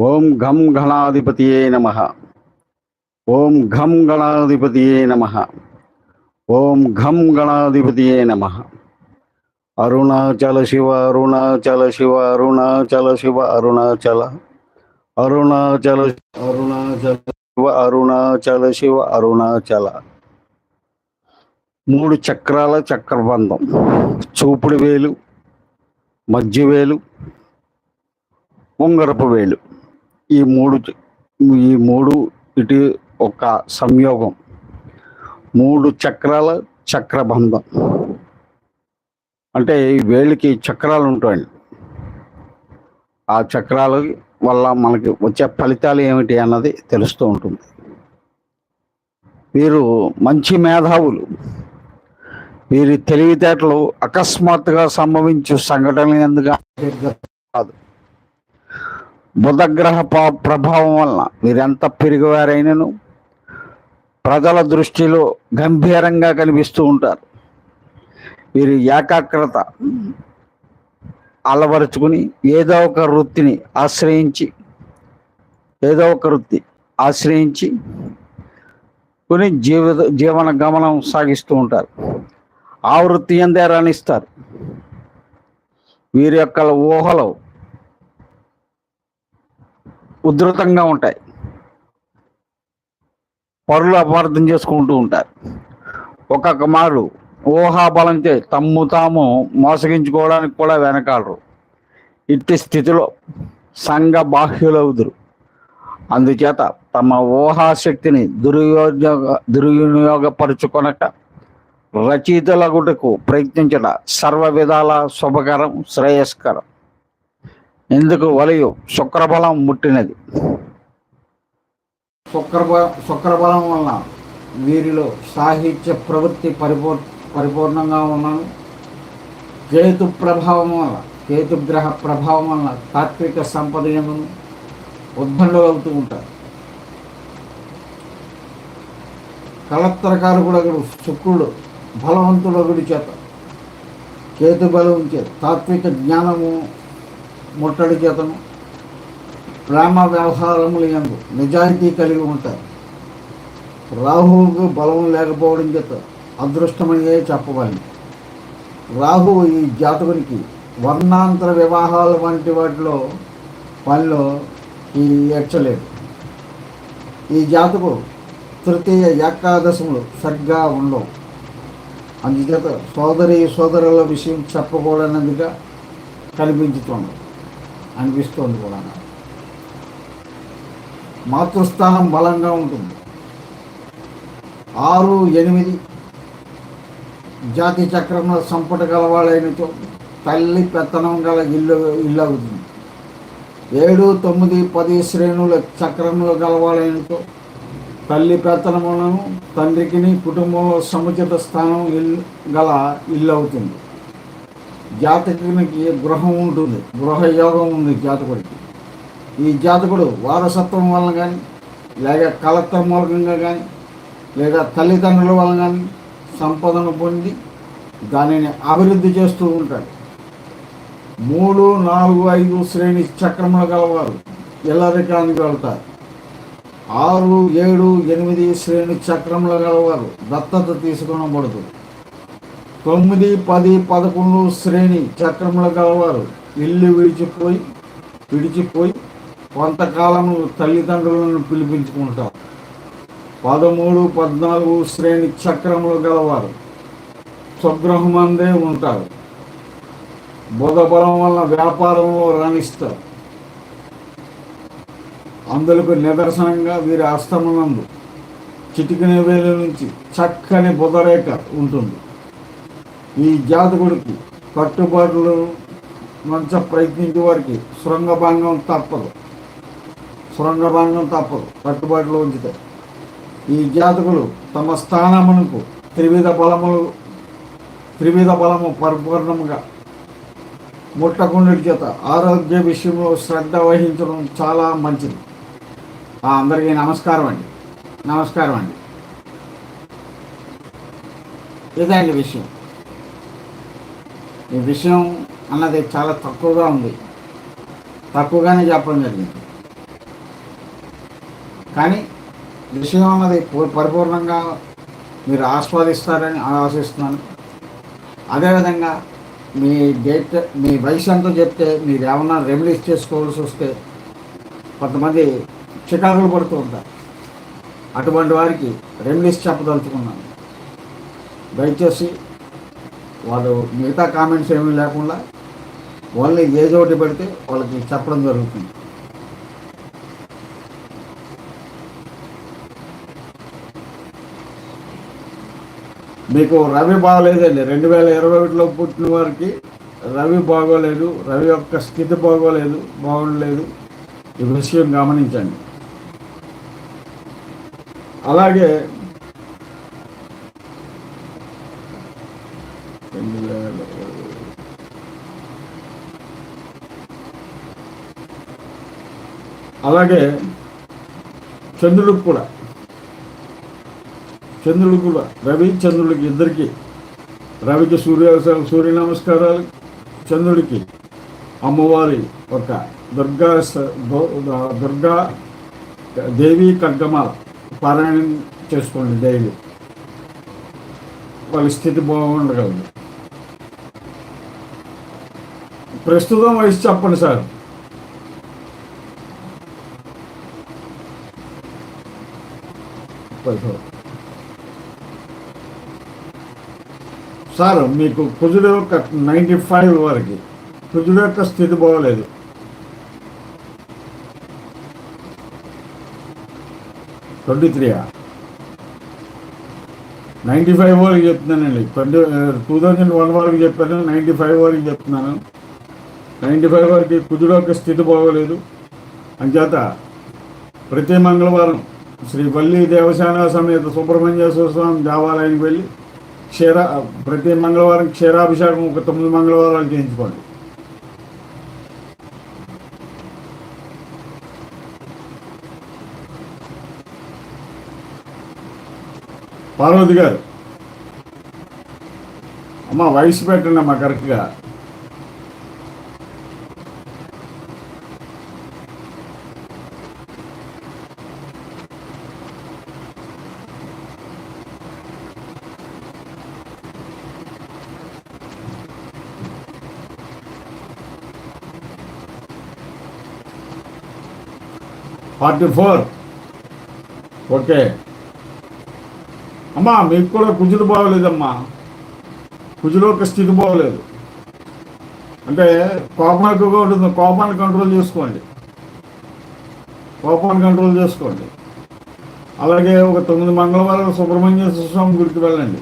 ఓం ఘం గణాధిపతియే నమ. ఓం ఘం గణాధిపతియే నమ. ఓం ఘం గణాధిపతియే నమ. అరుణాచల శివ అరుణాచల శివ అరుణాచల శివ అరుణాచల. అరుణాచల అరుణాచల శివ అరుణాచల శివ అరుణాచల. మూడు చక్రాల చక్రబంధం. చూపుడు వేలు మధ్యవేలు ఉంగరపు వేలు. ఈ మూడు ఈ మూడు ఇటు ఒక సంయోగం. మూడు చక్రాల చక్రబంధం. అంటే ఈ వేలికి చక్రాలు ఉంటాయండి ఆ చక్రాల వల్ల మనకి వచ్చే ఫలితాలు ఏమిటి అన్నది తెలుస్తూ ఉంటుంది. వీరు మంచి మేధావులు. వీరి తెలివితేటలు అకస్మాత్తుగా సంభవించు సంఘటనలు ఎందుకు? కాదు బుధగ్రహ ప్రభావం వలన మీరెంత పెరిగివారైనను? ప్రజల దృష్టిలో గంభీరంగా కనిపిస్తూ ఉంటారు. వీరు ఏకాగ్రత అలవరుచుకుని ఏదో ఒక వృత్తిని ఆశ్రయించి ఏదో ఒక వృత్తి ఆశ్రయించి కొని జీవిత జీవన గమనం సాగిస్తూ ఉంటారు. ఆ వృత్తి ఎందే రాణిస్తారు? వీరి యొక్క ఊహలు ఉధృతంగా ఉంటాయి. పరులు అపార్థం చేసుకుంటూ ఉంటారు. ఒక్కొక్క మారు ఊహాబలంతో తమ్ము తాము మోసగించుకోవడానికి కూడా వెనకాలరు. ఇట్టి స్థితిలో సంఘ బాహ్యులవుదురు. అందుచేత తమ ఊహాశక్తిని దుర్వినియోగ దుర్వినియోగపరుచుకొనక రచయితలగుటకు ప్రయత్నించట సర్వ విధాల శుభకరం శ్రేయస్కరం. ఎందుకు వలయు? శుక్రబలం ముట్టినది. శుక్రబ శుక్రబలం వలన వీరిలో సాహిత్య ప్రవృత్తి పరిపూర్ పరిపూర్ణంగా ఉన్నాను. కేతు ప్రభావం వల్ల కేతుగ్రహ ప్రభావం వలన తాత్విక సంపద ఏమను ఉంటారు. కలత్రకారు కూడా శుక్రుడు బలవంతుడు చేత. కేతు బలం చేత తాత్విక జ్ఞానము ముట్టడి చేతను ప్రేమ వ్యవహారములు ఎందు నిజాయితీ కలిగి ఉంటారు. రాహువుకు బలం లేకపోవడం చేత అదృష్టమనే చెప్పవాలి రాహువు ఈ జాతకునికి వర్ణాంతర వివాహాలు వంటి వాటిలో పనిలో ఈ ఎచ్చలేదు ఈ జాతకు తృతీయ ఏకాదశములు సరిగ్గా ఉండవు. అందుచేత సోదరి సోదరుల విషయం చెప్పకూడనదిగా కనిపించుతున్నాం అనిపిస్తోంది కూడా. మాతృస్థానం బలంగా ఉంటుంది. ఆరు ఎనిమిది జాతి చక్రంలో సంపట గలవాడైనతో తల్లి పెత్తనం గల ఇల్లు ఇల్లు అవుతుంది ఏడు తొమ్మిది పది శ్రేణుల చక్రంలో గలవాడైనతో తల్లి పెత్తనములను తండ్రికిని కుటుంబంలో సముచిత స్థానం ఇల్లు గల ఇల్లు అవుతుంది. జాతకునికి గృహం ఉంటుంది. గృహ యోగం ఉంది జాతకుడికి. ఈ జాతకుడు వారసత్వం వలన కానీ లేదా కలత్ర మూలకంగా కానీ లేదా తల్లిదండ్రుల వలన కానీ సంపదను పొంది దానిని అభివృద్ధి చేస్తూ ఉంటాడు. మూడు నాలుగు ఐదు శ్రేణి చక్రములు గలవారు ఇల్లరికానికి వెళ్తారు. ఆరు ఏడు ఎనిమిది శ్రేణి చక్రములు గలవారు దత్తత తీసుకొనబడుతుంది. తొమ్మిది పది పదకొండు శ్రేణి చక్రములు గలవారు ఇల్లు విడిచిపోయి విడిచిపోయి కొంతకాలం తల్లిదండ్రులను పిలిపించుకుంటారు. పదమూడు పద్నాలుగు శ్రేణి చక్రములు గలవారు స్వగృహమందే ఉంటారు. బుధ బలం వలన వ్యాపారంలో రాణిస్తారు. అందులకు నిదర్శనంగా వీరి అస్తమనందు చిటికిన వేలు నుంచి చక్కని బుధరేఖ ఉంటుంది. ఈ జాతకుడికి కట్టుబాట్లు మంచ ప్రయత్నించే వారికి శృంగభంగం తప్పదు. శృంగభంగం తప్పదు. కట్టుబాటులో ఉంచితే ఈ జాతకులు తమ స్థానమునకు త్రివిధ బలములు త్రివిధ బలము పరిపూర్ణముగా ముట్టకుండి చేత ఆరోగ్య విషయంలో శ్రద్ధ వహించడం చాలా మంచిది. అందరికీ నమస్కారం అండి. నమస్కారం అండి. ఇదండి విషయం. ఈ విషయం అన్నది చాలా తక్కువగా ఉంది. తక్కువగానే చెప్పడం జరిగింది. కానీ విషయం అన్నది పరిపూర్ణంగా మీరు ఆస్వాదిస్తారని ఆశిస్తున్నాను. అదేవిధంగా మీ డేట్ మీ వయసు ఎంతో చెప్తే మీరు ఏమన్నా రెమెడీస్ చేసుకోవాల్సి వస్తే కొంతమంది చికాకులు పడుతూ ఉంటారు. అటువంటి వారికి రెమెడీస్ చెప్పదలుచుకున్నాను. దయచేసి వాళ్ళు మిగతా కామెంట్స్ ఏమీ లేకుండా ఓన్లీ ఏజ్ ఒకటి పెడితే వాళ్ళకి చెప్పడం జరుగుతుంది. మీకు రవి బాగోలేదండి. రెండు వేల ఇరవై ఒకటిలో పుట్టిన వారికి రవి బాగోలేదు. రవి యొక్క స్థితి బాగోలేదు బాగుండలేదు. ఈ విషయం గమనించండి. అలాగే రెండు వేల అలాగే చంద్రుడికి కూడా. చంద్రుడికి కూడా. రవి చంద్రుడికి ఇద్దరికి. రవికి సూర్య సూర్య నమస్కారాలు. చంద్రుడికి అమ్మవారి ఒక దుర్గా దుర్గా దేవి ఖడ్గమాల పారాయణం చేసుకోండి డైలీ. వాళ్ళ స్థితి బాగుండగలదు. ప్రస్తుతం వయసు చెప్పండి సార్. సార్ మీకు కుజుడు యొక్క నైంటీ ఫైవ్ వరకు కుజుడు యొక్క స్థితి బాగోలేదు. ట్వంటీ త్రీయా నైంటీ ఫైవ్ వరకు చెప్తున్నానండి. ట్వంటీ టూ థౌజండ్ వన్ వరకు చెప్పాను నైంటీ ఫైవ్ వరకు చెప్తున్నాను. నైంటీ ఫైవ్ వరకు కుజుడు స్థితి బాగోలేదు. అంచేత ప్రతి మంగళవారం శ్రీ వల్లి దేవసేన సమేత సుబ్రహ్మణ్యేశ్వర స్వామి దేవాలయానికి వెళ్ళి క్షీర ప్రతి మంగళవారం క్షీరాభిషేకం ఒక తొమ్మిది మంగళవారాలు చేయించుకోండి. పార్వతి గారు అమ్మ వయసు పెట్టండి అమ్మా కరెక్ట్గా. Forty four. ఓకే. అమ్మా మీకు కూడా కుజులు బాగోలేదమ్మా. కుజులో ఒక స్థితి బాగోలేదు. అంటే కోపం ఎక్కువగా ఉంటుంది. కోపాన్ని కంట్రోల్ చేసుకోండి. కోపాన్ని కంట్రోల్ చేసుకోండి. అలాగే ఒక తొమ్మిది మంగళవారం సుబ్రహ్మణ్య స్వామి గుడికి వెళ్ళండి.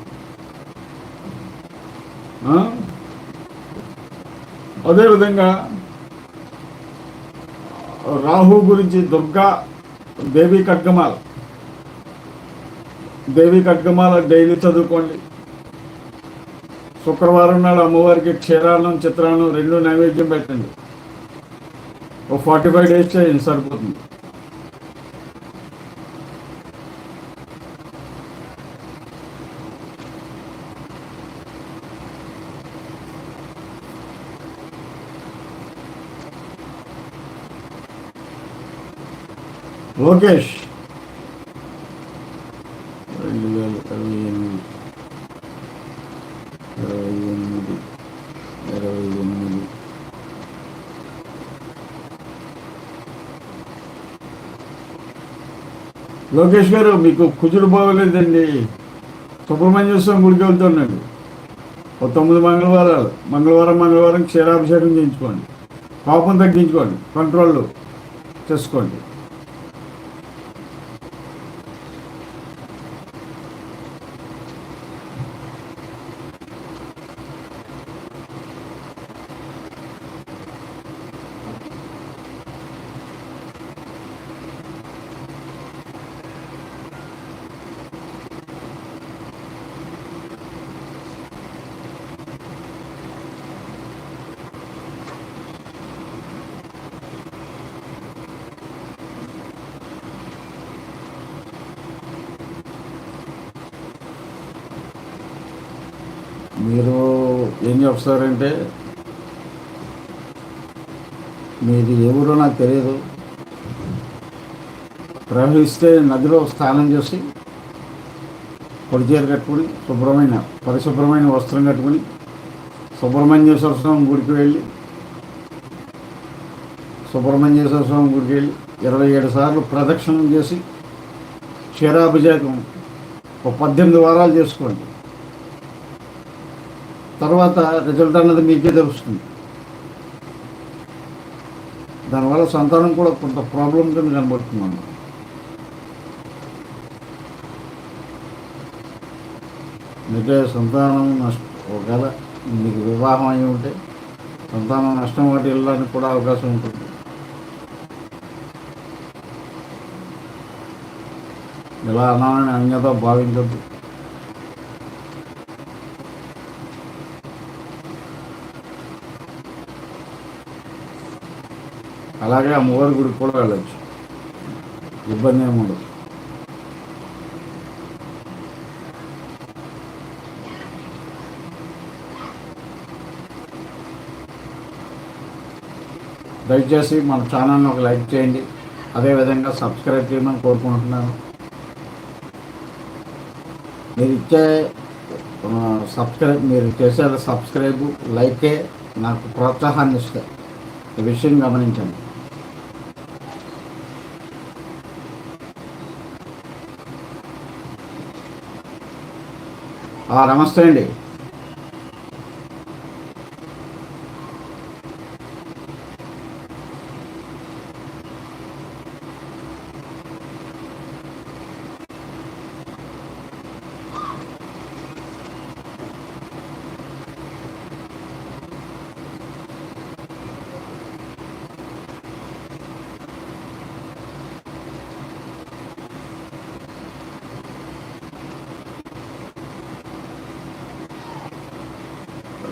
అదేవిధంగా రాహు గురించి దుర్గా దేవి ఖడ్గమాల. దేవి ఖడ్గమాల డైలీ చదువుకోండి. శుక్రవారం నాడు అమ్మవారికి క్షీరాలను చిత్రాలను రెండు నైవేద్యం పెట్టండి. ఒక ఫార్టీ ఫైవ్ డేస్ చేయండి సరిపోతుంది. లోకేష్. రెండు వేల ఇరవై ఎనిమిది ఇరవై ఎనిమిది ఇరవై ఎనిమిది లోకేష్ గారు మీకు కుజుడు బాగోలేదండి. సుబ్రహ్మణ్య స్వామి గుడికి వెళ్తున్నాడు. ఒక తొమ్మిది మంగళవారాలు. మంగళవారం మంగళవారం క్షీరాభిషేకం చేయించుకోండి. కోపం తగ్గించుకోండి. కంట్రోల్ చేసుకోండి. మీరు ఏం చెప్తారంటే మీది ఏ ఊరో నాకు తెలియదు. ప్రవహిస్తే నదిలో స్నానం చేసి పొడి చీర కట్టుకుని శుభ్రమైన పరిశుభ్రమైన వస్త్రం కట్టుకుని సుబ్రహ్మణ్యేశ్వర స్వామి గుడికి వెళ్ళి. సుబ్రహ్మణ్యేశ్వర స్వామి గుడికి వెళ్ళి ఇరవై ఏడు సార్లు ప్రదక్షిణం చేసి క్షీరాభిషేకం ఒక పద్దెనిమిది వారాలు చేసుకోండి. తర్వాత రిజల్ట్ అన్నది మీకే తెలుస్తుంది. దానివల్ల సంతానం కూడా కొంత ప్రాబ్లం కింద కనబడుతున్నాను మీకే సంతానం నష్టం ఒకవేళ మీకు వివాహం అయి ఉంటే సంతానం నష్టం వాటి వెళ్ళడానికి కూడా అవకాశం ఉంటుంది. ఇలా అన్నానని అన్యత భావించద్దు. అలాగే అమ్మవారి గుడికి కూడా వెళ్ళచ్చు. ఇబ్బంది ఏమి ఉండదు. దయచేసి మన ఛానల్ని ఒక లైక్ చేయండి. అదేవిధంగా సబ్స్క్రైబ్ చేయమని కోరుకుంటున్నాను. మీరు ఇచ్చే సబ్స్క్రైబ్ మీరు చేసే సబ్స్క్రైబ్ లైకే నాకు ప్రోత్సాహాన్ని ఇస్తాయి ఈ విషయం గమనించండి. నమస్తే అండి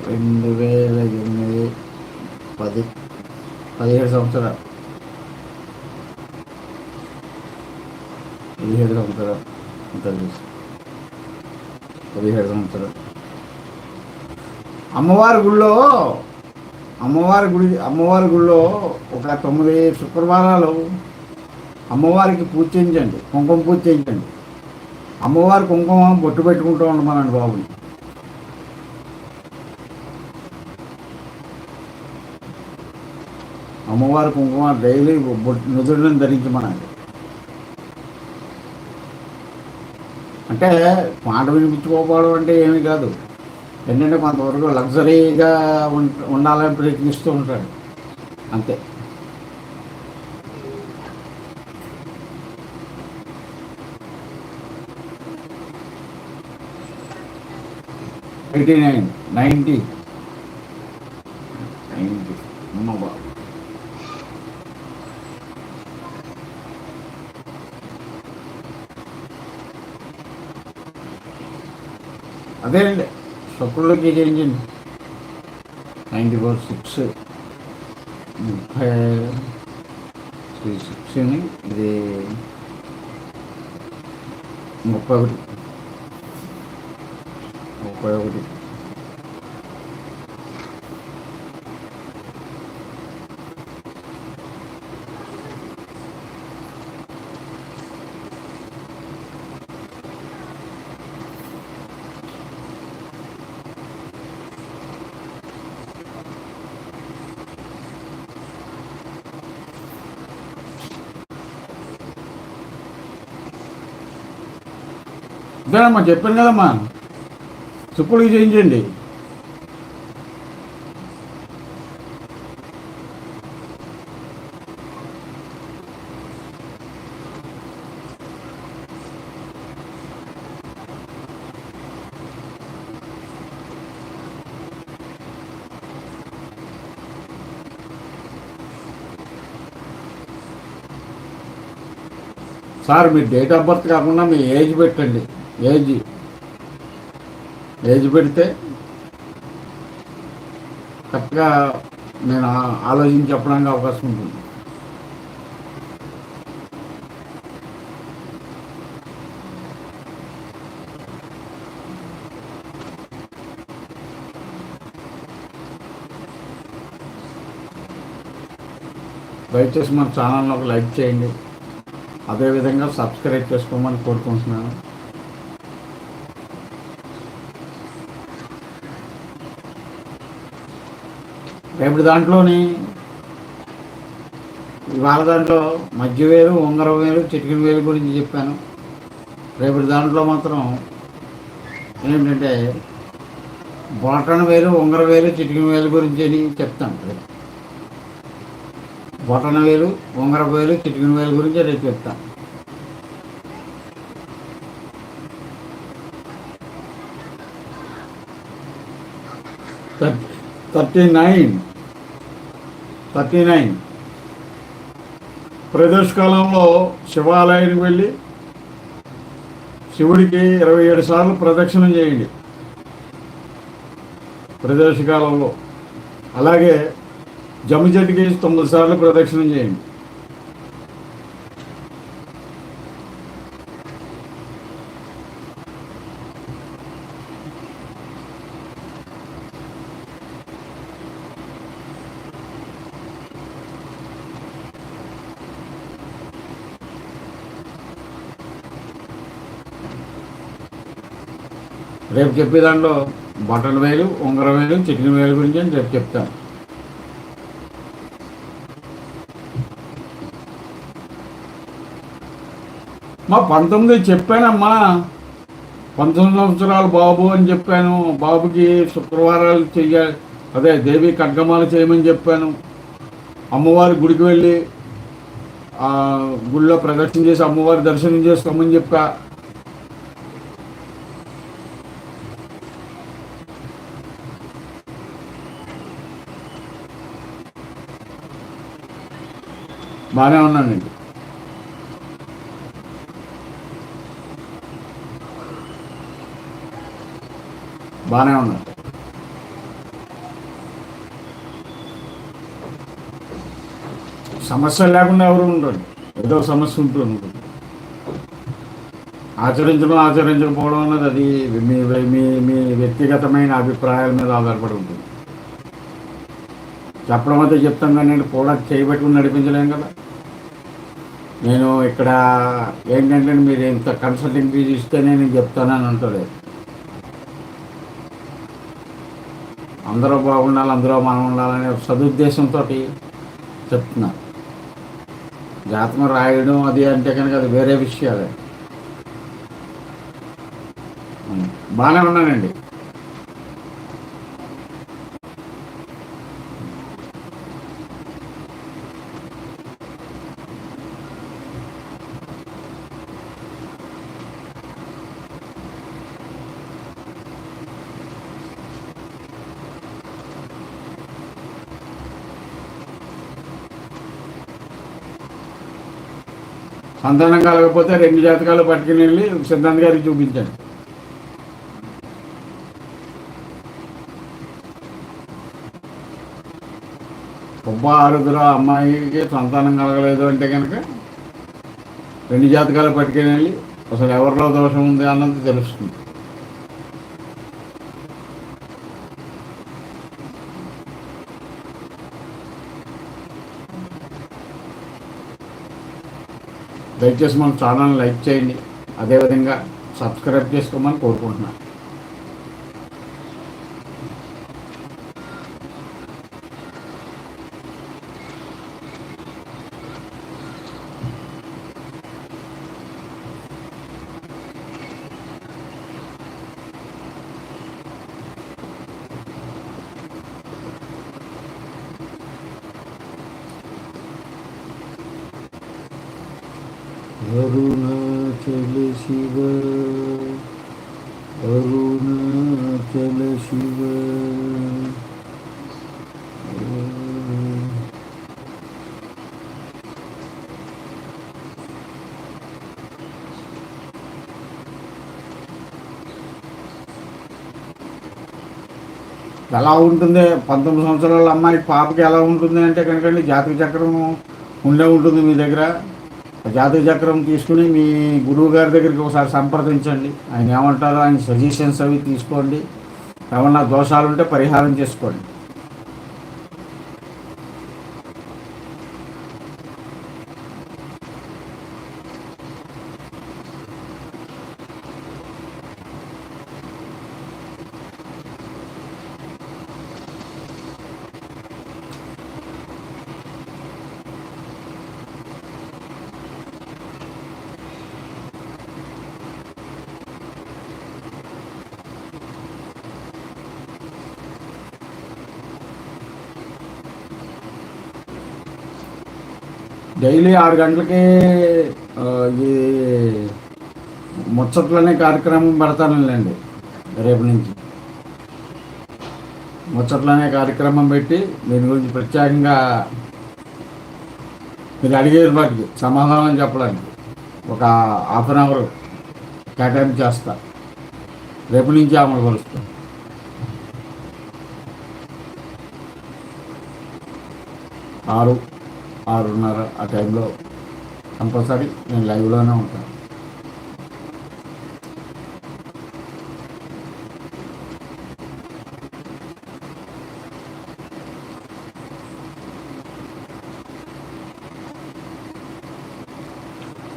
రెండు వేల ఎనిమిది పది పదిహేడు సంవత్సరాలు పదిహేడు సంవత్సరాలు అంత తెలుసు పదిహేడు సంవత్సరాలు. అమ్మవారి గుళ్ళో అమ్మవారి గుడి అమ్మవారి గుళ్ళో ఒక తొమ్మిది శుక్రవారాలు అమ్మవారికి పూజ చేయించండి కుంకుమ పూజ చేయించండి. అమ్మవారి కుంకుమ బొట్టు పెట్టుకుంటూ ఉండమనండి బాబుని. అమ్మవారి కుంకుమ డైలీ బొట్టు నుదుడిని ధరించమనండి. అంటే మాట వినిపించుకోకపోవడం అంటే ఏమీ కాదు. ఏంటంటే కొంతవరకు లగ్జరీగా ఉం- ఉండాలని ప్రయత్నిస్తూ ఉంటాడు. అంతే. Eighty nine ninety. నైంటీ. అమ్మ బాబు. అదేనండి శుక్రులకి చేంజండి నైంటీ ఫోర్ సిక్స్ ముప్పై త్రీ సిక్స్ అని ఇది ముప్పై ఒకటి. ముప్పై ఒకటి. ఇదేనమ్మా చెప్పాను కదమ్మా. శుక్రుడికి చేయించండి. సార్ మీ డేట్ ఆఫ్ బర్త్ కాకుండా మీ ఏజ్ పెట్టండి. ఏజ్ ఏజ్ పెడితే కరెక్ట్గా నేను ఆలోచించి చెప్పడానికి అవకాశం ఉంటుంది. దయచేసి మన ఛానల్ని ఒక లైక్ చేయండి. అదేవిధంగా సబ్స్క్రైబ్ చేసుకోమని కోరుకుంటున్నాను. ఇప్పుడు దాంట్లోని? ఇవాళ దాంట్లో మధ్య వేలు ఉంగరం వేలు చిటికిన వేలు గురించి చెప్పాను. రేపటి దాంట్లో మాత్రం ఏంటంటే బొటన వేలు ఉంగర వేలు చిటికిన వేలు గురించి అని చెప్తాను. రేపు బొటన వేలు ఉంగర వేలు చిటికిన వేలు గురించి రేపు చెప్తాను. Thirty nine. Thirty nine. ప్రదోష కాలంలో శివాలయానికి వెళ్ళి శివుడికి ఇరవై ఏడు సార్లు ప్రదక్షిణం చేయండి. ప్రదోష కాలంలో అలాగే జమ్ము చెట్టుకి తొమ్మిది సార్లు ప్రదక్షిణం చేయండి. రేపు చెప్పే దాంట్లో బట్టల వేలు ఉంగరం వేలు చికెన్ వేలు గురించి అని రేపు చెప్తాను మా పంతొమ్మిది చెప్పానమ్మా పంతొమ్మిది సంవత్సరాలు బాబు అని చెప్పాను. బాబుకి శుక్రవారాలు చెయ్యాలి అదే దేవి కడ్గమాలు చేయమని చెప్పాను. అమ్మవారి గుడికి వెళ్ళి గుళ్ళో గుడిలో ప్రదర్శన చేసి అమ్మవారి దర్శనం చేసుకోమని చెప్పా. బాగానే ఉన్నానండి బాగానే ఉన్నాను. సమస్య లేకుండా ఎవరు ఉండరు. ఏదో సమస్య ఉంటూ ఉంటుంది. ఆచరించడం ఆచరించకపోవడం అన్నది అది మీ మీ మీ వ్యక్తిగతమైన అభిప్రాయాల మీద ఆధారపడి ఉంటుంది. చెప్పడం అయితే చెప్తాను కానీ నేను కూడా చేయబెట్టుకుని నడిపించలేం కదా. నేను ఇక్కడ ఏంటంటే మీరు ఇంత కన్సల్టింగ్ ఫీజు ఇస్తే నేను చెప్తానని అంటలేదు. అందరూ బాగుండాలి అందరూ మనం ఉండాలనే సదుద్దేశంతో చెప్తున్నా. జాతకం రాయడం అది అంటే కనుక అది వేరే విషయాలే. బాగానే ఉన్నానండి. సంతానం కలగకపోతే రెండు జాతకాలు పట్టుకుని వెళ్ళి సిద్ధాంత్ గారికి చూపించాను గొప్ప ఆరుగురు అమ్మాయికి సంతానం కలగలేదు అంటే కనుక రెండు జాతకాలు పట్టుకుని వెళ్ళి అసలు ఎవరిలో దోషం ఉంది అన్నది తెలుస్తుంది. దయచేసి మన ఛానల్ లైక్ చేయండి. అదేవిధంగా సబ్స్క్రైబ్ చేసుకోమని కోరుకుంటున్నాను. అరుణాచల శివ అరుణాచల శివ ఎలా ఉంటుంది? పంతొమ్మిది సంవత్సరాల అమ్మాయి పాపకి ఎలా ఉంటుంది అంటే కనుక జాతక చక్రం ఉండే ఉంటుంది మీ దగ్గర. జాతక చక్రం తీసుకుని మీ గురువు గారి దగ్గరికి ఒకసారి సంప్రదించండి. ఆయన ఏమంటారో ఆయన సజెషన్స్ అవి తీసుకోండి. ఏమన్నా దోషాలు ఉంటే పరిహారం చేసుకోండి. డైలీ ఆరు గంటలకి ఆ, ఈ ముచ్చట్లనే కార్యక్రమం పెడతానులేండి రేపు నుంచి. ముచ్చట్లనే కార్యక్రమం పెట్టి దీని గురించి ప్రత్యేకంగా మీరు అడిగేది వాటికి సమాధానం చెప్పడానికి. ఒక హాఫ్ అన్ అవర్ కేటాయింపు చేస్తా. రేపు నుంచి అమలు పరుస్తాను ఆరు. ఆరున్నర ఆ టైంలో కంపల్సరీ నేను లైవ్లోనే ఉంటాను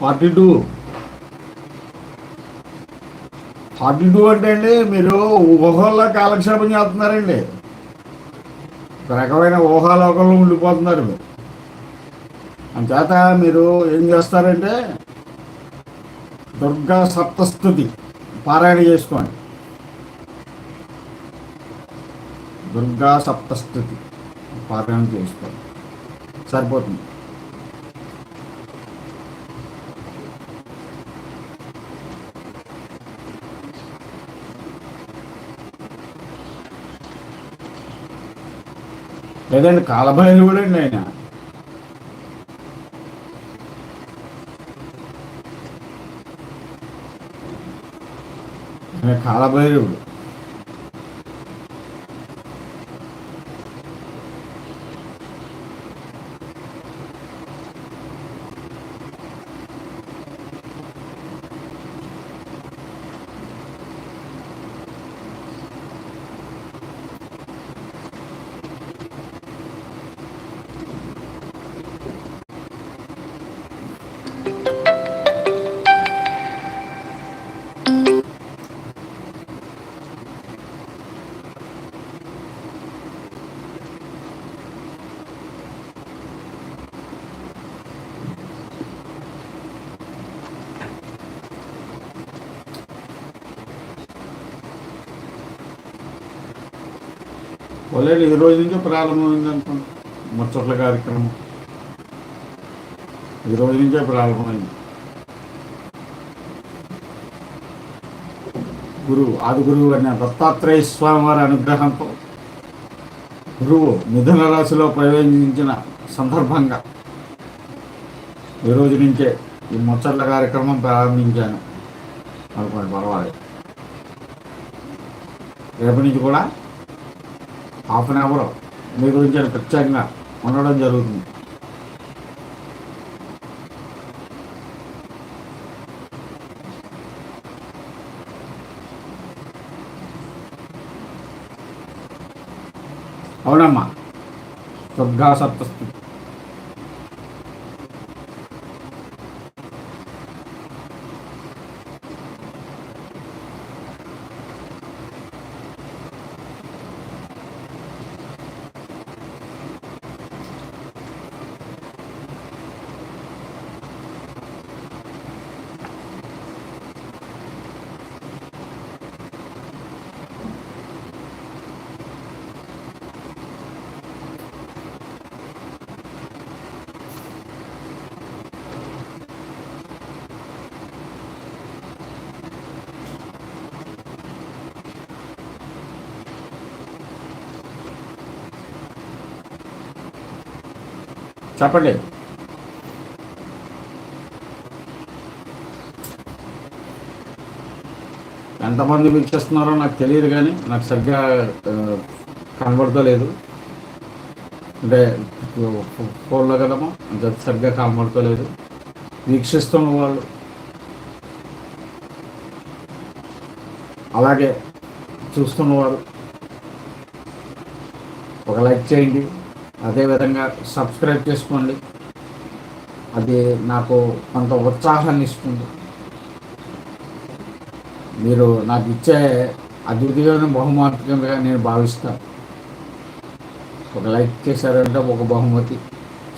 ఫార్టీ టూ. ఫార్టీ టూ అంటే అండి మీరు ఊహల్లో కాలక్షేపం చేస్తున్నారండి. ఒక రకమైన ఊహాలోకంలో ఉండిపోతున్నారు మీరు. అంచేత మీరు ఏం చేస్తారంటే దుర్గా సప్తస్థుతి పారాయణ చేసుకోండి. దుర్గా సప్తస్థుతి పారాయణ చేసుకోండి. సరిపోతుంది. లేదండి కాలభైరవుడు అండి ఆయన. ఆయన కాలభైరవుడు లేదు ఈ రోజు నుంచే ప్రారంభమైంది అనుకోండి ముచ్చట్ల కార్యక్రమం. ఈ రోజు నుంచే ప్రారంభమైంది. గురువు ఆది గురువు అనే దత్తాత్రేయ స్వామి వారి అనుగ్రహంతో గురువు మిథున రాశిలో ప్రవేశించిన సందర్భంగా ఈ రోజు నుంచే ఈ ముచ్చట్ల కార్యక్రమం ప్రారంభించాను. అనుకోండి పర్వాలేదు. రేపటి నుంచి కూడా హాఫ్ అన్ అవర్ మీ గురించి నేను ప్రత్యేకంగా ఉండడం జరుగుతుంది. అవునమ్మా. దుర్గా సప్తస్థి చెప్పండి ఎంతమంది పిలిచేస్తున్నారో నాకు తెలియదు కానీ నాకు సరిగ్గా కనబడతలేదు. అంటే ఫోన్లో కదమ్మా అంత సరిగ్గా కనబడతలేదు. వీక్షిస్తున్న వాళ్ళు. అలాగే చూస్తున్నవారు ఒక లైక్ చేయండి. అదేవిధంగా సబ్స్క్రైబ్ చేసుకోండి. అది నాకు కొంత ఉత్సాహాన్ని ఇస్తుంది. మీరు నాకు ఇచ్చే అద్భుతమైన బహుమతి కిందగా నేను భావిస్తాను. ఒక లైక్ చేశారంటే ఒక బహుమతి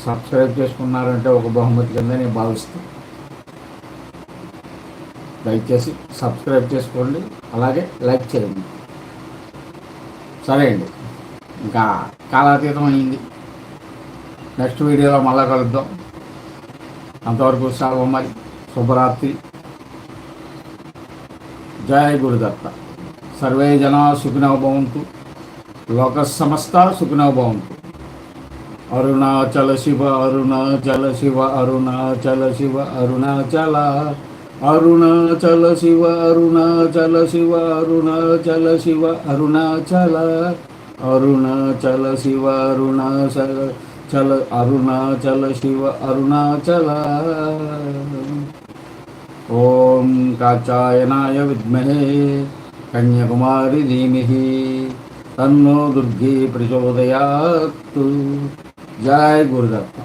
సబ్స్క్రైబ్ చేసుకున్నారంటే ఒక బహుమతి కింద నేను భావిస్తాను. దయచేసి సబ్స్క్రైబ్ చేసుకోండి అలాగే లైక్ చేయండి. సరే అండి. ఇంకా కాలాతీతం అయింది. నెక్స్ట్ వీడియోలో మళ్ళా కలుద్దాం. అంతవరకు సెలవు మరి. శుభరాత్రి. జయ గురుదత్త. సర్వే జనా సుఖినో భవంతు. లోక సమస్త సుఖినో భవంతు. అరుణాచల శివ అరుణాచల శివ అరుణాచల శివ అరుణాచల. అరుణాచల శివ అరుణాచల శివ అరుణాచల శివ అరుణాచల. అరుణాచల శివ అరుణాచల. చల అరుణాచల శివ అరుణాచల ఓం కాచాయనాయ విద్మహే కన్యాకుమారి ధీమిహి తన్నో దుర్గే ప్రచోదయాత్ జయ గురుదత్త